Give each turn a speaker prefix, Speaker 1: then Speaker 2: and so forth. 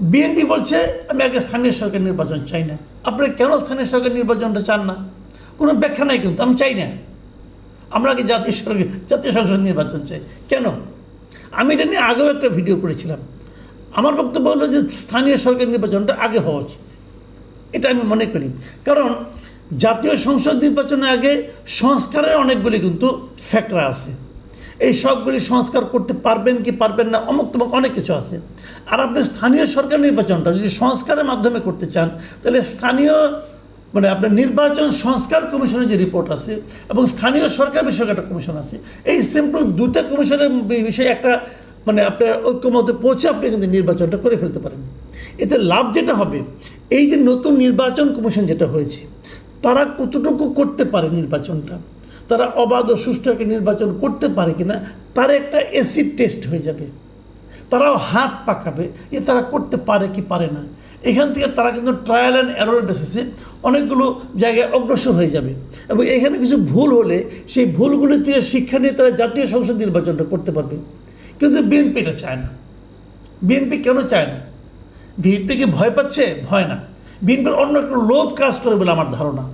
Speaker 1: BNP বলছে, আমি আগে স্থানীয় সরকার নির্বাচন চাই না। আপনারা কেন স্থানীয় সরকার নির্বাচনটা চান না? কোনো ব্যাখ্যা নাই কিন্তু, আমি চাই না। আমরা আগে জাতীয় সরকার, জাতীয় সংসদ নির্বাচন চাই। কেন? আমি এটা নিয়ে আগেও একটা ভিডিও করেছিলাম। আমার বক্তব্য হলো যে স্থানীয় সরকার নির্বাচনটা আগে হওয়া উচিত। এটা আমি মনে করি। কারণ জাতীয় সংসদ নির্বাচনের আগে সংস্কারের অনেকগুলি কিন্তু ফ্যাকরা আছে। এই সবগুলি সংস্কার করতে পারবেন কি পারবেন না, অমুক তমুক অনেক কিছু আছে। আর আপনি স্থানীয় সরকার নির্বাচনটা যদি সংস্কারের মাধ্যমে করতে চান, তাহলে স্থানীয় মানে আপনার নির্বাচন সংস্কার কমিশনের যে রিপোর্ট আছে এবং স্থানীয় সরকার বিষয়ক একটা কমিশন আছে, এই সিম্পল দুটা কমিশনের বিষয়ে একটা মানে আপনার ঐক্যমতে পৌঁছে আপনি কিন্তু নির্বাচনটা করে ফেলতে পারেন। এতে লাভ যেটা হবে, এই যে নতুন নির্বাচন কমিশন যেটা হয়েছে, তারা কতটুকু করতে পারে নির্বাচনটা? তারা অবাধ ও সুষ্ঠু একটা নির্বাচন করতে পারে কিনা, তার একটা এসিড টেস্ট হয়ে যাবে। তারাও হাত পাকাবে যে তারা করতে পারে কি পারে না। এখান থেকে তারা কিন্তু ট্রায়াল অ্যান্ড এরর বেসিসে অনেকগুলো জায়গায় অগ্রসর হয়ে যাবে। এবং এখানে কিছু ভুল হলে সেই ভুলগুলি থেকে শিক্ষা নিয়ে তারা জাতীয় সংসদ নির্বাচনটা করতে পারবে। কিন্তু বিএনপি এটা চায় না। বিএনপি কেন চায় না? বিএনপি কি ভয় পাচ্ছে? ভয় না। বিএনপির অন্য একটা লোভ কাজ করে বলে আমার ধারণা।